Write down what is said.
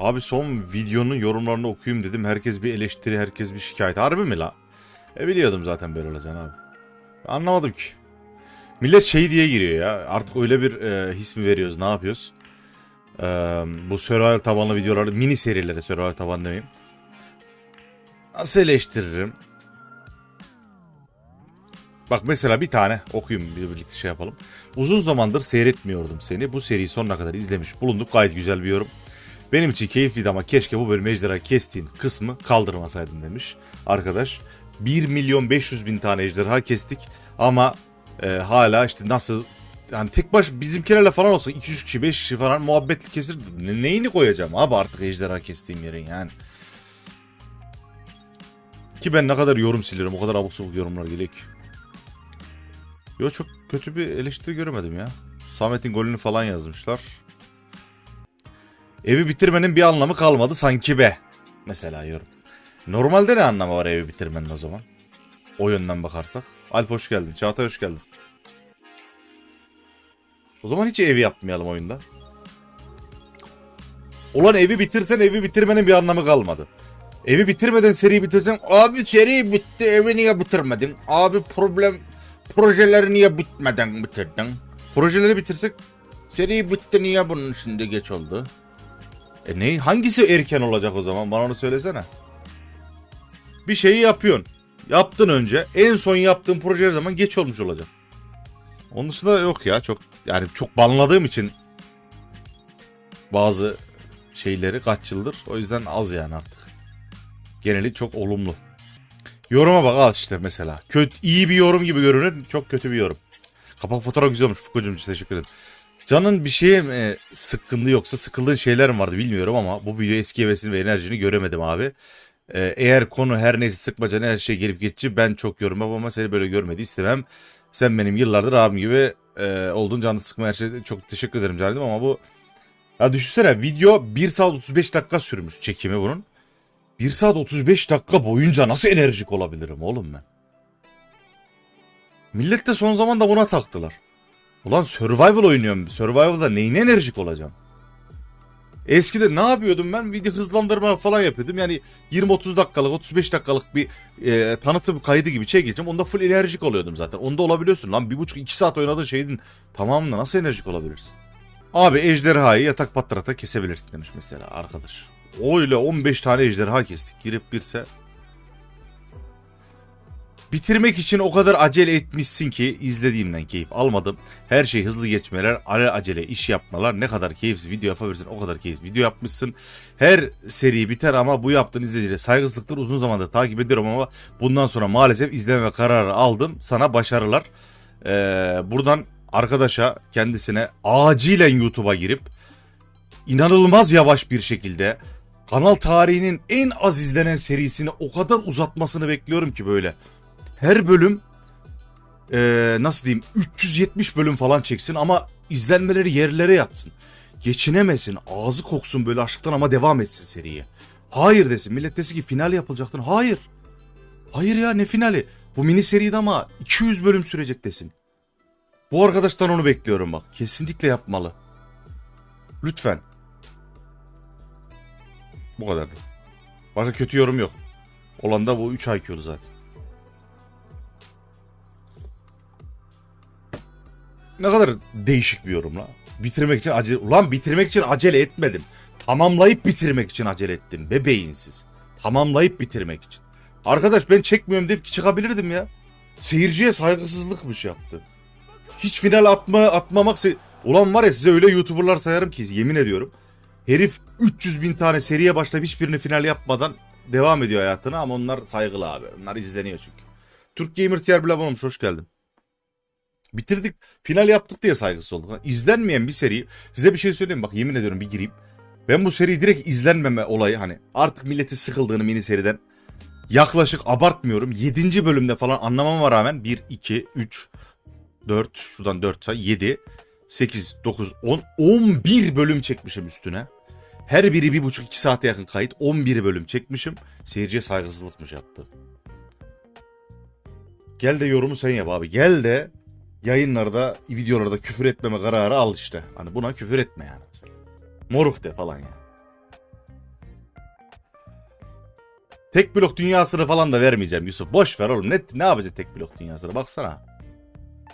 Abi son videonun yorumlarını okuyayım dedim. Herkes bir eleştiri, herkes bir şikayet. Harbi mi la? E biliyordum zaten böyle olacağını abi. Anlamadım ki. Millet şey diye giriyor ya. Artık öyle bir e, his mi veriyoruz, ne yapıyoruz? E, bu survival tabanlı videoları, mini serileri survival tabanlı demeyeyim. Nasıl eleştiririm? Bak mesela bir tane okuyayım bir birlikte şey yapalım. Uzun zamandır seyretmiyordum seni. Bu seriyi sonuna kadar izlemiş bulunduk. Gayet güzel bir yorum. Benim için keyifliydi ama keşke bu bölüm ejderha kestiğin kısmı kaldırmasaydın demiş arkadaş. 1 milyon 500 bin tane ejderha kestik ama e, hala işte nasıl yani tek baş bizimkilerle falan olsa 200 kişi 5 kişi falan muhabbetli kesirdi. Ne, neyini koyacağım abi artık ejderha kestiğim yerin yani. Ki ben ne kadar yorum siliyorum o kadar abuk sabuk yorumlar geliyor ki. Yo çok kötü bir eleştiri göremedim ya. Samet'in golünü falan yazmışlar. Evi bitirmenin bir anlamı kalmadı sanki be. Mesela yorum. Normalde ne anlamı var evi bitirmenin o zaman? O yönden bakarsak. Alp hoş geldin. Çağatay hoş geldin. O zaman hiç evi yapmayalım oyunda. Ulan evi bitirsen evi bitirmenin bir anlamı kalmadı. Evi bitirmeden seriyi bitirsen abi seri bitti evi niye bitirmedin? Abi problem projeleri niye bitmeden bitirdin? Projeleri bitirsek seri bitti niye bunun şimdi geç oldu? E ne hangisi erken olacak o zaman bana onu söylesene. Bir şeyi yapıyorsun. Yaptın önce. En son yaptığın proje her zaman geç olmuş olacak. Onun dışında yok ya çok yani çok banladığım için bazı şeyleri kaç yıldır. O yüzden az yani artık. Geneli çok olumlu. Yoruma bak al işte mesela. Kötü, iyi bir yorum gibi görünür. Çok kötü bir yorum. Kapak fotoğraf güzel olmuş. Fukucuğum teşekkür ederim. Canın bir şeye mi sıkkınlığı yoksa sıkıldığın şeyler mi vardı bilmiyorum ama bu video eski hevesini ve enerjini göremedim abi. Ee, eğer konu her neyse sıkmacan her şey gelip geçici ben çok yorum ama seni böyle görmedi istemem. Sen benim yıllardır abim gibi e, olduğun canı sıkma her şey çok teşekkür ederim canım ama bu ya düşünsene video 1 saat 35 dakika sürmüş çekimi bunun. 1 saat 35 dakika boyunca nasıl enerjik olabilirim oğlum ben? Millet de son zamanda buna taktılar. Ulan survival oynuyorum. Survival'da neyine enerjik olacağım? Eskide ne yapıyordum ben? Video hızlandırma falan yapıyordum. Yani 20-30 dakikalık, 35 dakikalık bir e, tanıtım kaydı gibi çekeceğim. Onda full enerjik oluyordum zaten. Onda olabiliyorsun lan. 1,5-2 saat oynadığın şeyin tamamında nasıl enerjik olabilirsin? Abi ejderhayı yatak patrata kesebilirsin demiş mesela arkadaş. Öyle 15 tane ejderha kestik. Girip birse Bitirmek için o kadar acele etmişsin ki izlediğimden keyif almadım. Her şey hızlı geçmeler, ale acele iş yapmalar ne kadar keyifsiz video yapabilirsin o kadar keyifli video yapmışsın. Her seri biter ama bu yaptığın izleyicilere saygısızlıktır uzun zamandır takip ediyorum ama bundan sonra maalesef izleme kararı aldım. Sana başarılar. Ee, buradan arkadaşa kendisine acilen YouTube'a girip inanılmaz yavaş bir şekilde kanal tarihinin en az izlenen serisini o kadar uzatmasını bekliyorum ki böyle her bölüm eee, nasıl diyeyim 370 bölüm falan çeksin ama izlenmeleri yerlere yatsın. Geçinemesin, ağzı koksun böyle aşktan ama devam etsin seriye. Hayır desin. Millet desin ki final yapılacaktır. Hayır. Hayır ya ne finali? Bu mini seride ama 200 bölüm sürecek desin. Bu arkadaştan onu bekliyorum bak. Kesinlikle yapmalı. Lütfen. Bu kadardı. Başka kötü yorum yok. Olan da bu 3 IQ'lu zaten. Ne kadar değişik bir yorum la. Bitirmek için acele... Ulan bitirmek için acele etmedim. Tamamlayıp bitirmek için acele ettim. Be beyinsiz. Tamamlayıp bitirmek için. Arkadaş ben çekmiyorum deyip çıkabilirdim ya. Seyirciye saygısızlıkmış yaptı. Hiç final atma atmamak... Ulan var ya size öyle YouTuber'lar sayarım ki yemin ediyorum. Herif 300 bin tane seriye başlayıp hiçbirini final yapmadan devam ediyor hayatına ama onlar saygılı abi. Onlar izleniyor çünkü. Türk Gamer Tier bile olmuş hoş geldin. Bitirdik. Final yaptık diye saygısız olduk. İzlenmeyen bir seri. Size bir şey söyleyeyim bak yemin ediyorum bir gireyim. Ben bu seriyi direkt izlenmeme olayı hani artık milleti sıkıldığını mini seriden yaklaşık abartmıyorum. 7. bölümde falan anlamama rağmen 1, 2, 3, 4 şuradan 4 say 7, 8, 9, 10, 11 bölüm çekmişim üstüne. Her biri 1,5-2 saate yakın kayıt. 11 bölüm çekmişim. Seyirciye saygısızlıkmış yaptı. Gel de yorumu sen yap abi. Gel de yayınlarda, videolarda küfür etmeme kararı al işte. Hani buna küfür etme yani mesela. Moruk de falan yani. Tek blok dünyasını falan da vermeyeceğim Yusuf. Boş ver oğlum. Ne, ne yapacak tek blok dünyasını? Baksana.